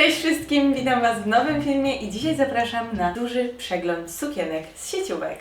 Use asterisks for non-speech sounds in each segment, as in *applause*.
Cześć wszystkim, witam Was w nowym filmie i dzisiaj zapraszam na duży przegląd sukienek z sieciówek.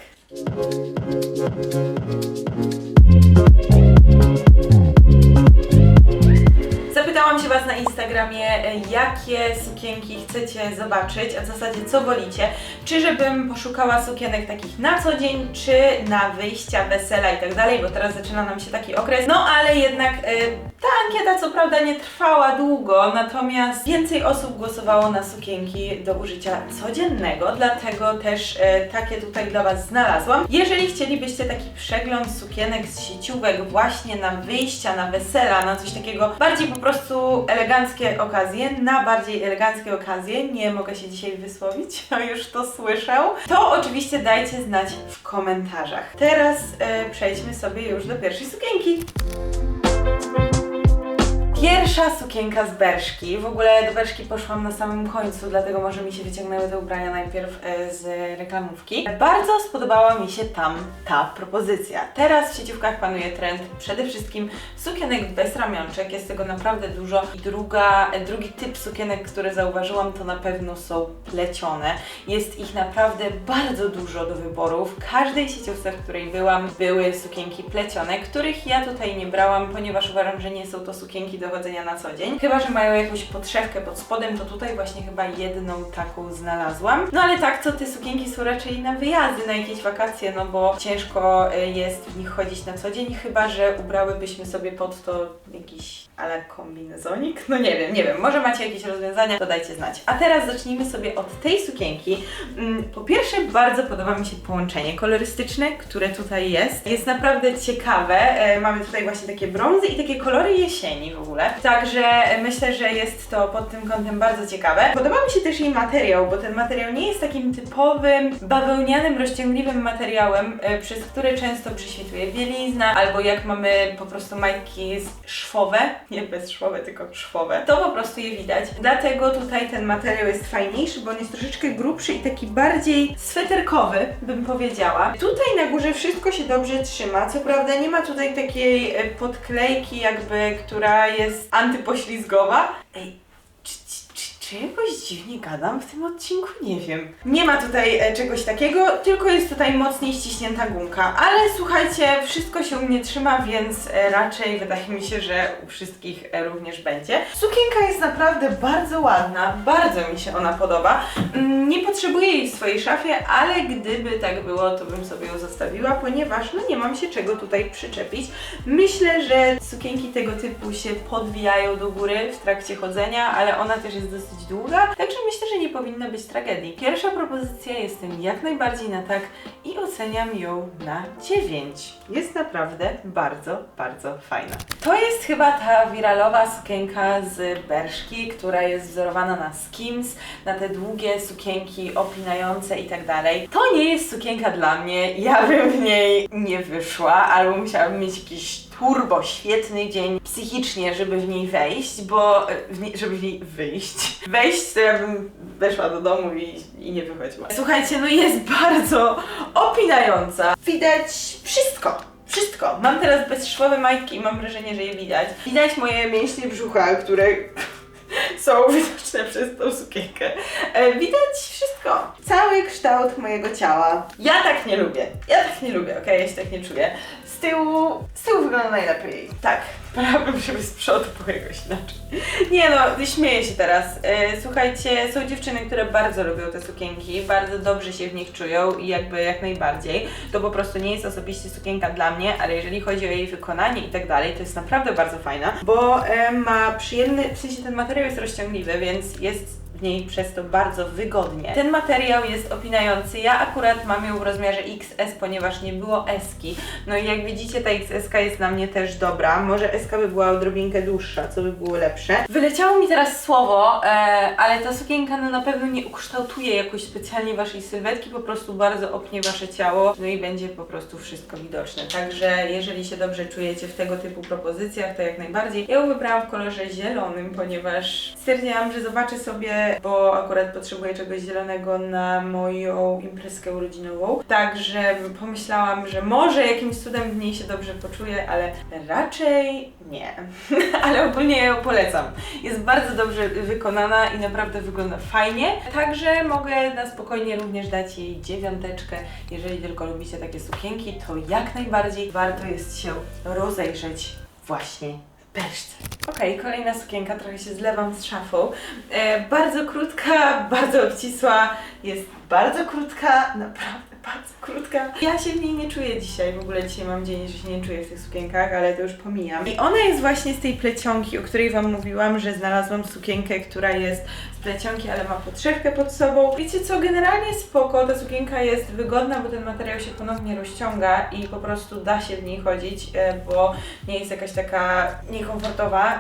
Zapytałam się Was na Instagramie, e, jakie sukienki chcecie zobaczyć, a w zasadzie co wolicie. Czy żebym poszukała sukienek takich na co dzień, czy na wyjścia, wesela i tak dalej, bo teraz zaczyna nam się taki okres. No ale jednak e, ta ankieta co prawda nie trwała długo, natomiast więcej osób głosowało na sukienki do użycia codziennego, dlatego też e, takie tutaj dla Was znalazłam. Jeżeli chcielibyście taki przegląd sukienek z sieciówek właśnie na wyjścia, na wesela, na coś takiego bardziej po prostu eleganckie okazje, na bardziej eleganckie okazje, nie mogę się dzisiaj wysłowić, a już to słyszę, to oczywiście dajcie znać w komentarzach. Teraz e, przejdźmy sobie już do pierwszej sukienki. Pierwsza sukienka z Berszki. W ogóle do Berszki poszłam na samym końcu, dlatego może mi się wyciągnęły te ubrania najpierw e, z reklamówki. Bardzo spodobała mi się tam ta propozycja. Teraz w sieciówkach panuje trend przede wszystkim sukienek bez ramionczek. Jest tego naprawdę dużo. I druga, e, drugi typ sukienek, które zauważyłam, to na pewno są plecione. Jest ich naprawdę bardzo dużo do wyboru. W każdej sieciówce, w której byłam, były sukienki plecione, których ja tutaj nie brałam, ponieważ uważam, że nie są to sukienki do chodzenia na co dzień. Chyba, że mają jakąś podszewkę pod spodem, to tutaj właśnie chyba jedną taką znalazłam. No ale tak, co te sukienki są raczej na wyjazdy, na jakieś wakacje, no bo ciężko y, jest w nich chodzić na co dzień, chyba, że ubrałybyśmy sobie pod to jakiś ale kombinezonik? No nie wiem, nie wiem, może macie jakieś rozwiązania, to dajcie znać. A teraz zacznijmy sobie od tej sukienki. Mm, Po pierwsze, bardzo podoba mi się połączenie kolorystyczne, które tutaj jest. Jest naprawdę ciekawe. E, Mamy tutaj właśnie takie brązy i takie kolory jesieni w ogóle. Także e, myślę, że jest to pod tym kątem bardzo ciekawe. Podoba mi się też jej materiał, bo ten materiał nie jest takim typowym, bawełnianym, rozciągliwym materiałem, e, przez który często prześwituje bielizna, albo jak mamy po prostu majtki szwowe, *laughs* nie bezszwowe, tylko szwowe, to po prostu je widać. Dlatego tutaj ten materiał jest fajniejszy, bo on jest troszeczkę grubszy i taki bardziej sweterkowy, bym powiedziała. Tutaj na górze wszystko się dobrze trzyma. Co prawda nie ma tutaj takiej e, podklejki jakby, która jest antypoślizgowa. Ej, czy, jakoś dziwnie gadam w tym odcinku? Nie wiem. Nie ma tutaj e, czegoś takiego, tylko jest tutaj mocniej ściśnięta gumka. Ale słuchajcie, wszystko się u mnie trzyma, więc e, raczej wydaje mi się, że u wszystkich e, również będzie. Sukienka jest naprawdę bardzo ładna, bardzo mi się ona podoba. Mm, Nie potrzebuję jej w swojej szafie, ale gdyby tak było, to bym sobie ją zostawiła, ponieważ no nie mam się czego tutaj przyczepić. Myślę, że sukienki tego typu się podwijają do góry w trakcie chodzenia, ale ona też jest dosyć długa, także myślę, że nie powinna być tragedii. Pierwsza propozycja jestem jak najbardziej na tak i oceniam ją na 9. Jest naprawdę bardzo, bardzo fajna. To jest chyba ta wiralowa sukienka z Berszki, która jest wzorowana na Skims, na te długie sukienki opinające i tak dalej. To nie jest sukienka dla mnie, ja bym w niej nie wyszła, albo musiałabym mieć jakiś turbo świetny dzień psychicznie, żeby w niej wejść, bo e, w niej, żeby w niej wyjść. *laughs* Wejść to ja bym weszła do domu i, i nie wychodziła. Słuchajcie, no jest bardzo opinająca. Widać wszystko. Wszystko. Mam teraz bezszwowe majtki i mam wrażenie, że je widać. Widać moje mięśnie brzucha, które *laughs* są widoczne przez tą sukienkę. E, widać wszystko. Cały kształt mojego ciała. Ja tak nie lubię. Ja tak nie lubię, okej? Ja się tak nie czuję. Z tyłu, z tyłu wygląda najlepiej. Tak. *laughs* Wolałabym, żeby z przodu było jakoś inaczej. Nie no, śmieję się teraz. E, słuchajcie, są dziewczyny, które bardzo lubią te sukienki, bardzo dobrze się w nich czują i jakby jak najbardziej. To po prostu nie jest osobiście sukienka dla mnie, ale jeżeli chodzi o jej wykonanie i tak dalej, to jest naprawdę bardzo fajna, bo e, ma przyjemny, w sensie ten materiał jest rozciągliwy, więc jest w niej przez to bardzo wygodnie. Ten materiał jest opinający. Ja akurat mam ją w rozmiarze XS, ponieważ nie było S-ki. No i jak widzicie, ta XS jest dla mnie też dobra. Może S by była odrobinkę dłuższa, co by było lepsze. Wyleciało mi teraz słowo, e, ale ta sukienka no, na pewno nie ukształtuje jakoś specjalnie waszej sylwetki, po prostu bardzo opnie wasze ciało, no i będzie po prostu wszystko widoczne. Także jeżeli się dobrze czujecie w tego typu propozycjach, to jak najbardziej. Ja ją wybrałam w kolorze zielonym, ponieważ stwierdziłam, że zobaczę sobie bo akurat potrzebuję czegoś zielonego na moją imprezkę urodzinową. Także pomyślałam, że może jakimś cudem w niej się dobrze poczuję, ale raczej nie. *laughs* ale ogólnie ją polecam. Jest bardzo dobrze wykonana i naprawdę wygląda fajnie. Także mogę na spokojnie również dać jej dziewiąteczkę. Jeżeli tylko lubicie takie sukienki, to jak najbardziej warto jest się rozejrzeć właśnie w Berszce. Okej, kolejna sukienka, trochę się zlewam z szafą. E, bardzo krótka, *laughs* bardzo obcisła, jest bardzo krótka, naprawdę bardzo krótka. Ja się w niej nie czuję dzisiaj, w ogóle dzisiaj mam dzień, że się nie czuję w tych sukienkach, ale to już pomijam. I ona jest właśnie z tej plecionki, o której Wam mówiłam, że znalazłam sukienkę, która jest z plecionki, ale ma podszewkę pod sobą. Wiecie co, generalnie spoko, ta sukienka jest wygodna, bo ten materiał się ponownie rozciąga i po prostu da się w niej chodzić, e, bo nie jest jakaś taka niekomfortowa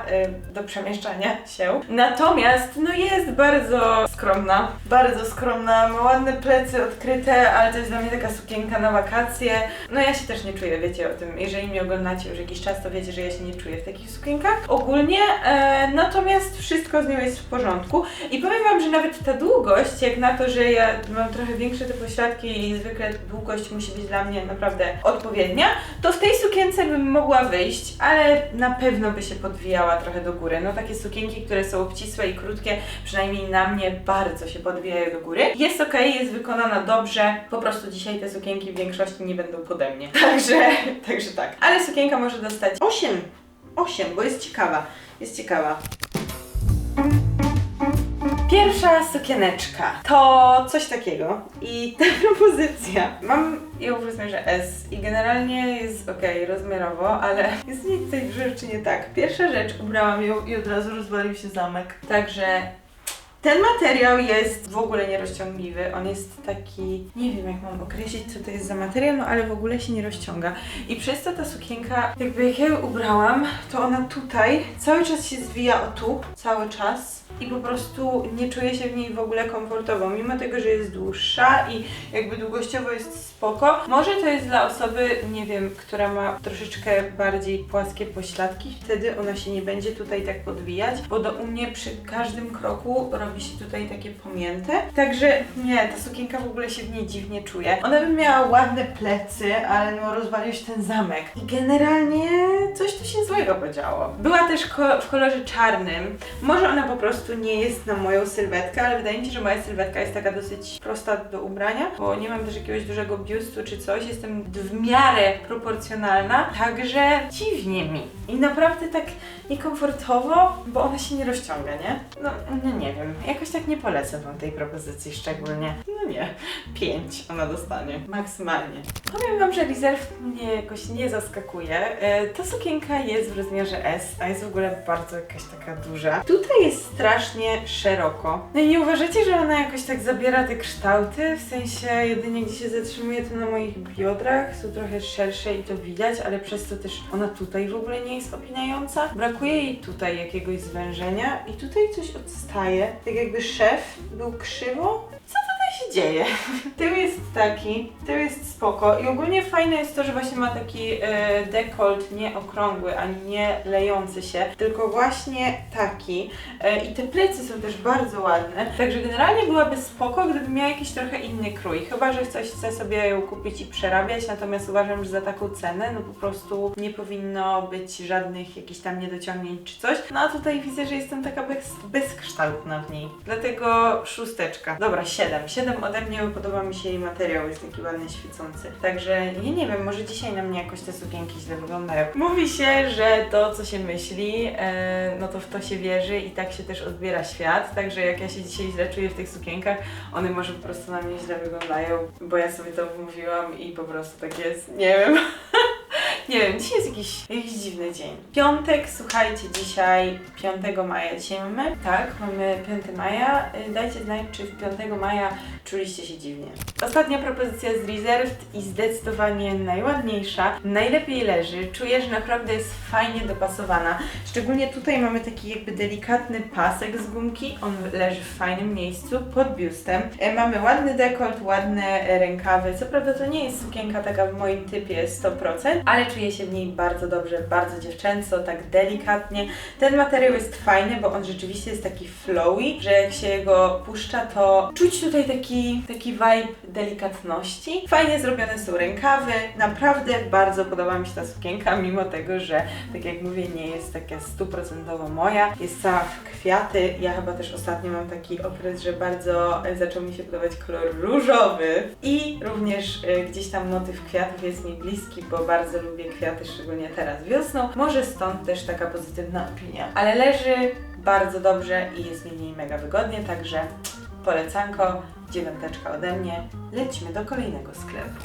do przemieszczania się. Natomiast, no jest bardzo skromna, bardzo skromna, ma ładne plecy odkryte, ale to jest dla mnie taka sukienka na wakacje. No ja się też nie czuję, wiecie o tym, jeżeli mnie oglądacie już jakiś czas, to wiecie, że ja się nie czuję w takich sukienkach ogólnie, e, natomiast wszystko z nią jest w porządku. I powiem Wam, że nawet ta długość, jak na to, że ja mam trochę większe te pośladki i zwykle długość musi być dla mnie naprawdę odpowiednia, to w tej sukience bym mogła wyjść, ale na pewno by się podwijała trochę do góry. No takie sukienki, które są obcisłe i krótkie, przynajmniej na mnie bardzo się podwijają do góry. Jest ok, jest wykonana dobrze, po prostu dzisiaj te sukienki w większości nie będą pode mnie. *laughs* Także, także tak. Ale sukienka może dostać 8, 8, bo jest ciekawa. Jest ciekawa. Pierwsza sukieneczka to coś takiego i *laughs* ta propozycja. Mam ją w rozmiarze S i generalnie jest ok, rozmiarowo, ale *laughs* jest nie tej rzeczy nie tak. Pierwsza rzecz, ubrałam ją i od razu rozwalił się zamek. Także ten materiał jest w ogóle nierozciągliwy. On jest taki, nie wiem jak mam określić, co to jest za materiał, no ale w ogóle się nie rozciąga. I przez to ta sukienka, jakby jak ja ją ubrałam, to ona tutaj cały czas się zwija o tu, cały czas. I po prostu nie czuję się w niej w ogóle komfortowo, mimo tego, że jest dłuższa i jakby długościowo jest spoko. Może to jest dla osoby, nie wiem, która ma troszeczkę bardziej płaskie pośladki, wtedy ona się nie będzie tutaj tak podwijać, bo do u mnie przy każdym kroku robi się tutaj takie pomięte. Także nie, ta sukienka w ogóle się w niej dziwnie czuje. Ona by miała ładne plecy, ale no rozwalił się ten zamek. I generalnie coś tu się złego podziało. Była też ko- w kolorze czarnym. Może ona po prostu nie jest na moją sylwetkę, ale wydaje mi się, że moja sylwetka jest taka dosyć prosta do ubrania, bo nie mam też jakiegoś dużego biustu czy coś. Jestem w miarę proporcjonalna, także dziwnie mi. I naprawdę tak niekomfortowo, bo ona się nie rozciąga, nie? No, no nie wiem. Jakoś tak nie polecę wam tej propozycji szczególnie. No nie. Pięć ona dostanie. Maksymalnie. Powiem wam, że Reserve mnie jakoś nie zaskakuje. E, ta sukienka jest w rozmiarze S, a jest w ogóle bardzo jakaś taka duża. Tutaj jest strasznie szeroko. No i nie uważacie, że ona jakoś tak zabiera te kształty? W sensie jedynie gdzie się zatrzymuje to na moich biodrach, są trochę szersze i to widać, ale przez to też ona tutaj w ogóle nie jest opinająca. Brakuje jej tutaj jakiegoś zwężenia i tutaj coś odstaje. Tak jakby szef był krzywo. Co się dzieje? Tył jest taki, tył jest spoko i ogólnie fajne jest to, że właśnie ma taki e, dekolt nie okrągły, ani nie lejący się, tylko właśnie taki. E, I te plecy są też bardzo ładne, także generalnie byłaby spoko, gdyby miała jakiś trochę inny krój. Chyba, że ktoś chce sobie ją kupić i przerabiać, natomiast uważam, że za taką cenę, no po prostu nie powinno być żadnych jakichś tam niedociągnięć czy coś. No a tutaj widzę, że jestem taka bez, bezkształtna w niej. Dlatego szósteczka. Dobra, siedem. Siedem ode mnie, bo podoba mi się jej materiał, jest taki ładny, świecący. Także ja nie wiem, może dzisiaj na mnie jakoś te sukienki źle wyglądają. Mówi się, że to, co się myśli, e, no to w to się wierzy i tak się też odbiera świat. Także jak ja się dzisiaj źle czuję w tych sukienkach, one może po prostu na mnie źle wyglądają, bo ja sobie to mówiłam i po prostu tak jest. Nie wiem. Nie wiem, dzisiaj jest jakiś, jakiś dziwny dzień. Piątek, słuchajcie, dzisiaj 5 maja dzisiaj mamy. Tak, mamy 5 maja. Y, Dajcie znać, czy w 5 maja czuliście się dziwnie. Ostatnia propozycja z Reserved i zdecydowanie najładniejsza. Najlepiej leży. Czuję, że naprawdę jest fajnie dopasowana. Szczególnie tutaj mamy taki jakby delikatny pasek z gumki. On leży w fajnym miejscu pod biustem. E, Mamy ładny dekolt, ładne rękawy. Co prawda to nie jest sukienka taka w moim typie 100%, ale czuję się w niej bardzo dobrze, bardzo dziewczęco, tak delikatnie. Ten materiał jest fajny, bo on rzeczywiście jest taki flowy, że jak się go puszcza, to czuć tutaj taki, taki vibe delikatności. Fajnie zrobione są rękawy, naprawdę bardzo podoba mi się ta sukienka, mimo tego, że tak jak mówię, nie jest taka stuprocentowo moja, jest cała w kwiaty. Ja chyba też ostatnio mam taki okres, że bardzo e, zaczął mi się podobać kolor różowy i również e, gdzieś tam motyw kwiatów jest mi bliski, bo bardzo lubię kwiaty, szczególnie teraz wiosną. Może stąd też taka pozytywna opinia. Ale leży bardzo dobrze i jest mi niej mega wygodnie, także polecanko, dziewiąteczka ode mnie. Lećmy do kolejnego sklepu.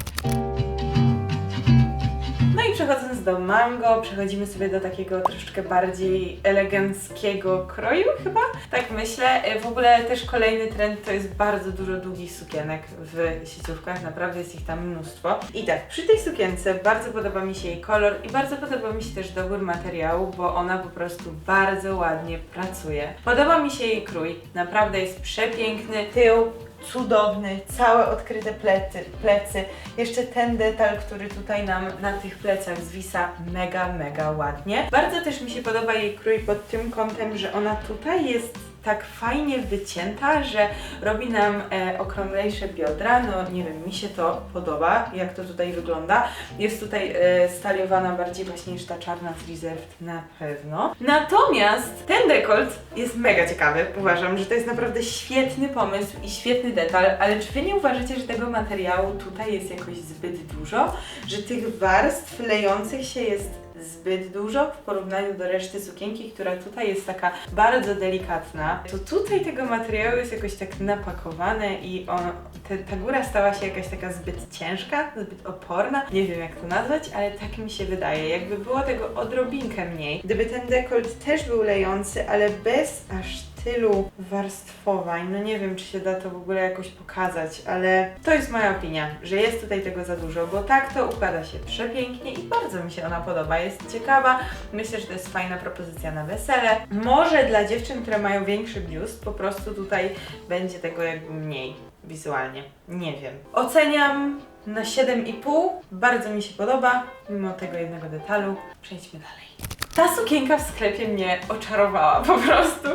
No i przechodząc do mango, przechodzimy sobie do takiego troszeczkę bardziej eleganckiego kroju chyba, tak myślę. E, W ogóle też kolejny trend to jest bardzo dużo długich sukienek w sieciówkach, naprawdę jest ich tam mnóstwo. I tak, przy tej sukience bardzo podoba mi się jej kolor i bardzo podoba mi się też dobór materiału, bo ona po prostu bardzo ładnie pracuje. Podoba mi się jej krój, naprawdę jest przepiękny, tył cudowny, całe odkryte plecy, plecy. Jeszcze ten detal, który tutaj nam na tych plecach zwisa mega, mega ładnie. Bardzo też mi się podoba jej krój pod tym kątem, że ona tutaj jest tak fajnie wycięta, że robi nam e, okrąglejsze biodra. No nie wiem, mi się to podoba, jak to tutaj wygląda. Jest tutaj e, staliowana bardziej właśnie niż ta czarna z Reserved na pewno. Natomiast ten dekolt jest mega ciekawy. Uważam, że to jest naprawdę świetny pomysł i świetny detal, ale czy Wy nie uważacie, że tego materiału tutaj jest jakoś zbyt dużo? Że tych warstw lejących się jest zbyt dużo w porównaniu do reszty sukienki, która tutaj jest taka bardzo delikatna, to tutaj tego materiału jest jakoś tak napakowane i on, te, ta góra stała się jakaś taka zbyt ciężka, zbyt oporna. Nie wiem jak to nazwać, ale tak mi się wydaje. Jakby było tego odrobinkę mniej. Gdyby ten dekolt też był lejący, ale bez aż tylu warstwowań. No nie wiem, czy się da to w ogóle jakoś pokazać, ale to jest moja opinia, że jest tutaj tego za dużo, bo tak to układa się przepięknie i bardzo mi się ona podoba. Jest ciekawa. Myślę, że to jest fajna propozycja na wesele. Może dla dziewczyn, które mają większy biust, po prostu tutaj będzie tego jakby mniej wizualnie. Nie wiem. Oceniam na 7,5. Bardzo mi się podoba, mimo tego jednego detalu. Przejdźmy dalej. Ta sukienka w sklepie mnie oczarowała po prostu.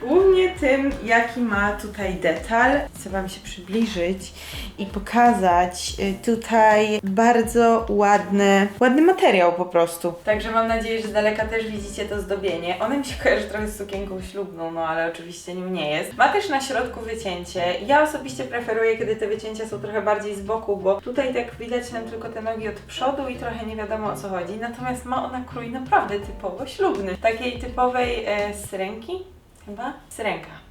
Głównie tym, jaki ma tutaj detal. Chcę Wam się przybliżyć i pokazać y, tutaj bardzo ładny, ładny materiał po prostu. Także mam nadzieję, że z daleka też widzicie to zdobienie. One mi się kojarzy trochę z sukienką ślubną, no ale oczywiście nim nie jest. Ma też na środku wycięcie. Ja osobiście preferuję, kiedy te wycięcia są trochę bardziej z boku, bo tutaj tak widać nam tylko te nogi od przodu i trochę nie wiadomo o co chodzi. Natomiast ma ona krój naprawdę typowo ślubny. Takiej typowej e, syrenki chyba? Syrenka.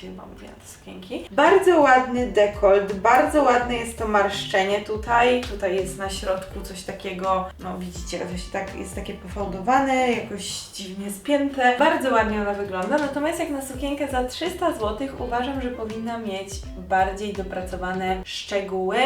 Się chyba te sukienki. Bardzo ładny dekolt, bardzo ładne jest to marszczenie tutaj. Tutaj jest na środku coś takiego, no widzicie, coś tak jest takie pofałdowane, jakoś dziwnie spięte. Bardzo ładnie ona wygląda, natomiast jak na sukienkę za 300 zł uważam, że powinna mieć bardziej dopracowane szczegóły.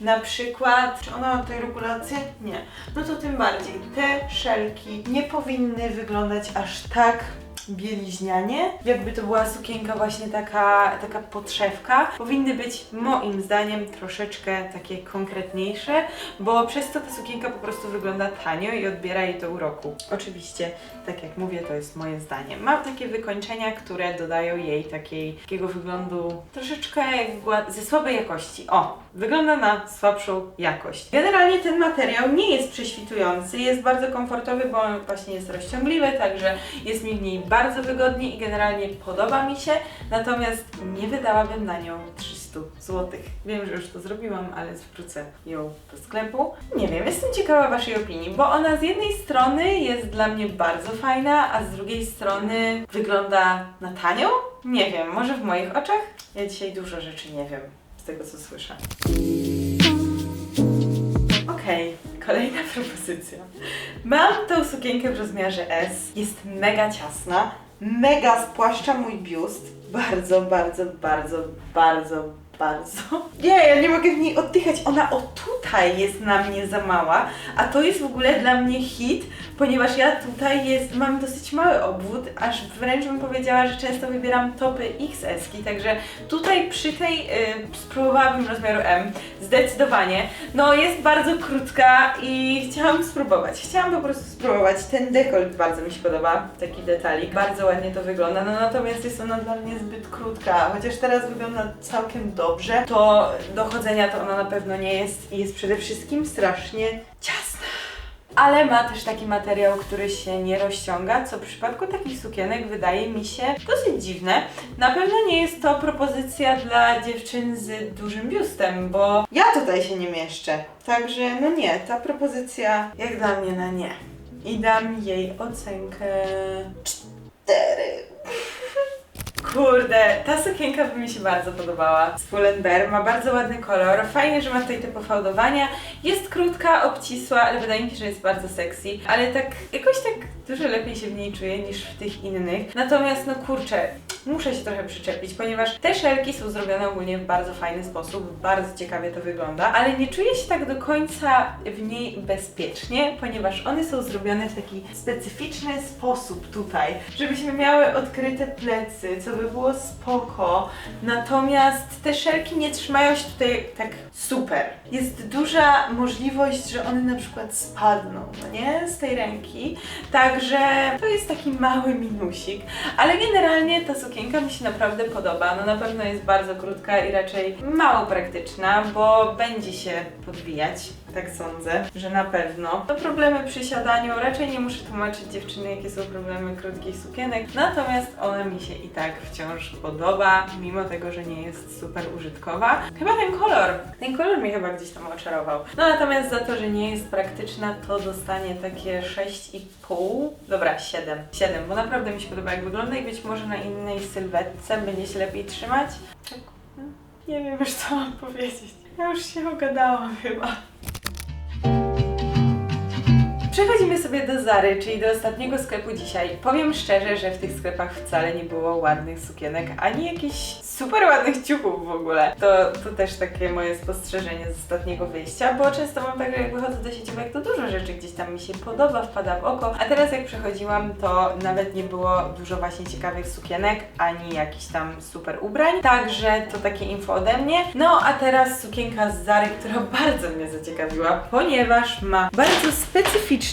Na przykład, czy ona ma tutaj regulację? Nie. No to tym bardziej. Te szelki nie powinny wyglądać aż tak bieliźnianie. Jakby to była sukienka właśnie taka, taka podszewka. Powinny być moim zdaniem troszeczkę takie konkretniejsze, bo przez to ta sukienka po prostu wygląda tanio i odbiera jej to uroku. Oczywiście, tak jak mówię, to jest moje zdanie. Ma takie wykończenia, które dodają jej takiej, takiego wyglądu troszeczkę ze słabej jakości. O, wygląda na słabszą jakość. Generalnie ten materiał nie jest prześwitujący, jest bardzo komfortowy, bo on właśnie jest rozciągliwy, także jest mi w niej bardzo wygodnie i generalnie podoba mi się, natomiast nie wydałabym na nią 300 zł. Wiem, że już to zrobiłam, ale zwrócę ją do sklepu. Nie wiem, jestem ciekawa Waszej opinii, bo ona z jednej strony jest dla mnie bardzo fajna, a z drugiej strony wygląda na tanią? Nie wiem, może w moich oczach? Ja dzisiaj dużo rzeczy nie wiem z tego co słyszę. Okej, kolejna *laughs* propozycja. Mam tą sukienkę w rozmiarze S. Jest mega ciasna, mega spłaszcza mój biust. Bardzo, bardzo, bardzo, bardzo, bardzo. Nie, ja nie mogę w niej oddychać. Ona o tutaj jest na mnie za mała, a to jest w ogóle dla mnie hit, ponieważ ja tutaj jest, mam dosyć mały obwód, aż wręcz bym powiedziała, że często wybieram topy XS-ki, także tutaj przy tej y, spróbowałabym rozmiaru M, zdecydowanie. No jest bardzo krótka i chciałam spróbować, chciałam po prostu spróbować. Ten dekolt bardzo mi się podoba, taki detalik, bardzo ładnie to wygląda, no natomiast jest ona dla mnie zbyt krótka, chociaż teraz wygląda całkiem dobrze, to do chodzenia to ona na pewno nie jest i jest przede wszystkim strasznie ciasna. Ale ma też taki materiał, który się nie rozciąga, co w przypadku takich sukienek wydaje mi się dosyć dziwne. Na pewno nie jest to propozycja dla dziewczyn z dużym biustem, bo ja tutaj się nie mieszczę. Także no nie, ta propozycja jak dla mnie na nie. I dam jej ocenkę cztery. Kurde, ta sukienka by mi się bardzo podobała. Z Pull&Bear ma bardzo ładny kolor, fajnie, że ma tutaj te pofałdowania. Jest krótka, obcisła, ale wydaje mi się, że jest bardzo sexy. Ale tak, jakoś tak dużo lepiej się w niej czuję niż w tych innych. Natomiast, no kurczę, muszę się trochę przyczepić, ponieważ te szelki są zrobione ogólnie w bardzo fajny sposób, bardzo ciekawie to wygląda, ale nie czuję się tak do końca w niej bezpiecznie, ponieważ one są zrobione w taki specyficzny sposób tutaj, żebyśmy miały odkryte plecy, co by było spoko. Natomiast te szelki nie trzymają się tutaj tak super. Jest duża możliwość, że one na przykład spadną, no nie? Z tej ręki. Także to jest taki mały minusik. Ale generalnie ta sukienka mi się naprawdę podoba. No na pewno jest bardzo krótka i raczej mało praktyczna, bo będzie się podwijać. Tak sądzę, że na pewno. To problemy przy siadaniu. Raczej nie muszę tłumaczyć dziewczyny, jakie są problemy krótkich sukienek. Natomiast ona mi się i tak wciąż podoba, mimo tego, że nie jest super użytkowa. Chyba ten kolor. Ten kolor mnie chyba gdzieś tam oczarował. No natomiast za to, że nie jest praktyczna, to dostanie takie 6,5. Dobra, 7. 7, bo naprawdę mi się podoba jak wygląda i być może na innej sylwetce będzie się lepiej trzymać. Tak, no, nie wiem już *laughs* co mam powiedzieć. Ja już się ogadałam chyba. Przechodzimy sobie do Zary, czyli do ostatniego sklepu dzisiaj. Powiem szczerze, że w tych sklepach wcale nie było ładnych sukienek, ani jakichś super ładnych ciuchów w ogóle. To, to też takie moje spostrzeżenie z ostatniego wyjścia, bo często mam tak, że jak wychodzę do sieciówek, to dużo rzeczy gdzieś tam mi się podoba, wpada w oko, a teraz jak przechodziłam, to nawet nie było dużo właśnie ciekawych sukienek, ani jakichś tam super ubrań. Także to takie info ode mnie. No a teraz sukienka z Zary, która *laughs* bardzo mnie zaciekawiła, ponieważ ma bardzo specyficzny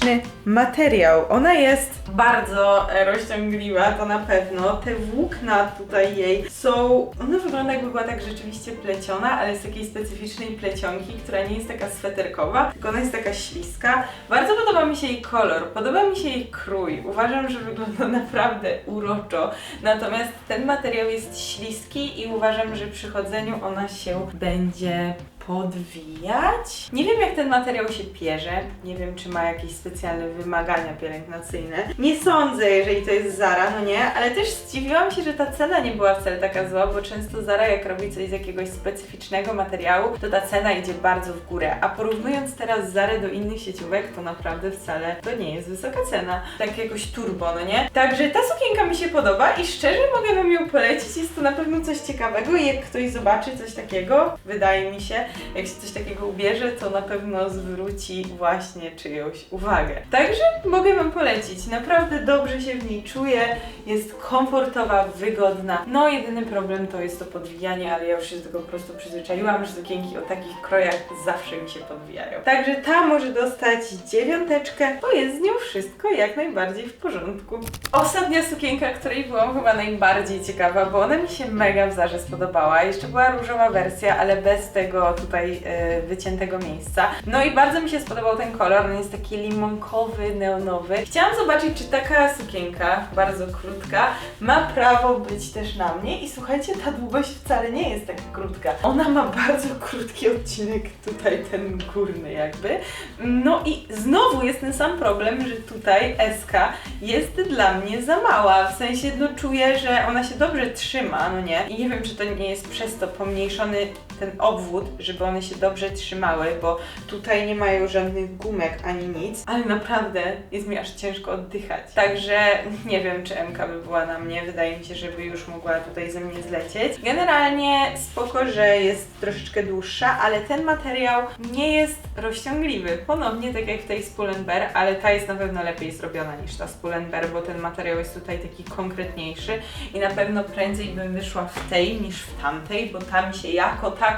materiał. Ona jest bardzo rozciągliwa, to na pewno. Te włókna tutaj jej są. Ona wygląda jakby była tak rzeczywiście pleciona, ale z takiej specyficznej plecionki, która nie jest taka sweterkowa, tylko ona jest taka śliska. Bardzo podoba mi się jej kolor, podoba mi się jej krój. Uważam, że wygląda *laughs* naprawdę uroczo. Natomiast ten materiał jest śliski i uważam, że przy chodzeniu ona się będzie podwijać. Nie wiem jak ten materiał się pierze, nie wiem czy ma jakieś specjalne wymagania pielęgnacyjne. Nie sądzę, jeżeli to jest Zara, no nie, ale też zdziwiłam się, że ta cena nie była wcale taka zła, bo często Zara jak robi coś z jakiegoś specyficznego materiału, to ta cena idzie bardzo w górę, a porównując teraz Zarę do innych sieciówek, to naprawdę wcale to nie jest wysoka cena. Tak jakoś turbo, no nie? Także ta sukienka mi się podoba i szczerze mogę Wam ją polecić, jest to na pewno coś ciekawego i jak ktoś zobaczy coś takiego, wydaje mi się, jak się coś takiego ubierze, to na pewno zwróci właśnie czyjąś uwagę. Także mogę Wam polecić. Naprawdę dobrze się w niej czuję, jest komfortowa, wygodna. No, jedyny problem to jest to podwijanie, ale ja już się do tego po prostu przyzwyczaiłam, że sukienki o takich krojach zawsze mi się podwijają. Także ta może dostać dziewiąteczkę, bo jest z nią wszystko jak najbardziej w porządku. Ostatnia sukienka, której byłam chyba najbardziej ciekawa, bo ona mi się mega w Zarze spodobała. Jeszcze była różowa wersja, ale bez tego tutaj e, wyciętego miejsca. No i bardzo mi się spodobał ten kolor, on jest taki limonkowy, neonowy. Chciałam zobaczyć, czy taka sukienka, bardzo krótka, ma prawo być też na mnie i słuchajcie, ta długość wcale nie jest tak krótka. Ona ma bardzo krótki odcinek, tutaj ten górny jakby. No i znowu jest ten sam problem, że tutaj SK jest dla mnie za mała. W sensie, no czuję, że ona się dobrze trzyma, no nie? I nie wiem, czy to nie jest przez to pomniejszony ten obwód, że żeby one się dobrze trzymały, bo tutaj nie mają żadnych gumek ani nic, ale naprawdę jest mi aż ciężko oddychać. Także nie wiem, czy MK by była na mnie, wydaje mi się, żeby już mogła tutaj ze mnie zlecieć. Generalnie spoko, że jest troszeczkę dłuższa, ale ten materiał nie jest rozciągliwy. Ponownie tak jak w tej Spullenber, ale ta jest na pewno lepiej zrobiona niż ta Spullenber, bo ten materiał jest tutaj taki konkretniejszy i na pewno prędzej bym wyszła w tej niż w tamtej, bo tam się jako tako,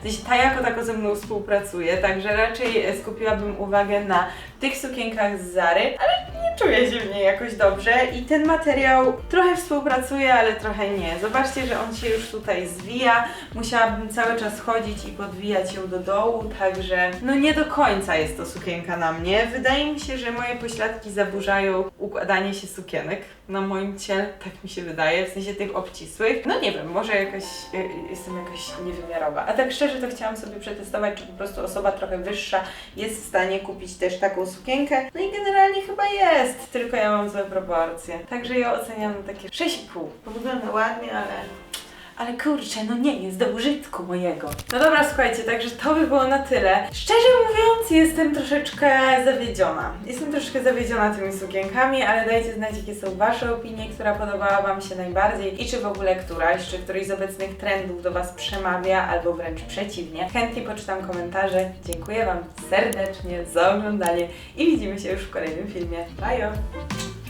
w sensie ta jako tako ze mną współpracuje, także raczej e, skupiłabym uwagę na tych sukienkach z Zary, ale nie czuję się w niej jakoś dobrze i ten materiał trochę współpracuje, ale trochę nie. Zobaczcie, że on się już tutaj zwija, musiałabym cały czas chodzić i podwijać ją do dołu, także no nie do końca jest to sukienka na mnie. Wydaje mi się, że moje pośladki zaburzają układanie się sukienek na moim ciele, *laughs* tak mi się wydaje, w sensie tych obcisłych. No nie wiem, może jakaś, y, jestem jakaś niewymiarowa. A tak szczerze to chciałam sobie przetestować, czy po prostu osoba trochę wyższa jest w stanie kupić też taką sukienkę. No i generalnie chyba jest, tylko ja mam złe proporcje. Także ją oceniam takie 6,5. Bo wygląda ładnie, ale ale kurczę, no nie jest do użytku mojego. No dobra, słuchajcie, także to by było na tyle. Szczerze mówiąc, jestem troszeczkę zawiedziona. Jestem troszeczkę zawiedziona tymi sukienkami, ale dajcie znać, jakie są Wasze opinie, która podobała Wam się najbardziej i czy w ogóle któraś, czy któryś z obecnych trendów do Was przemawia, albo wręcz przeciwnie. Chętnie poczytam komentarze. Dziękuję Wam serdecznie za oglądanie i widzimy się już w kolejnym filmie. Bye!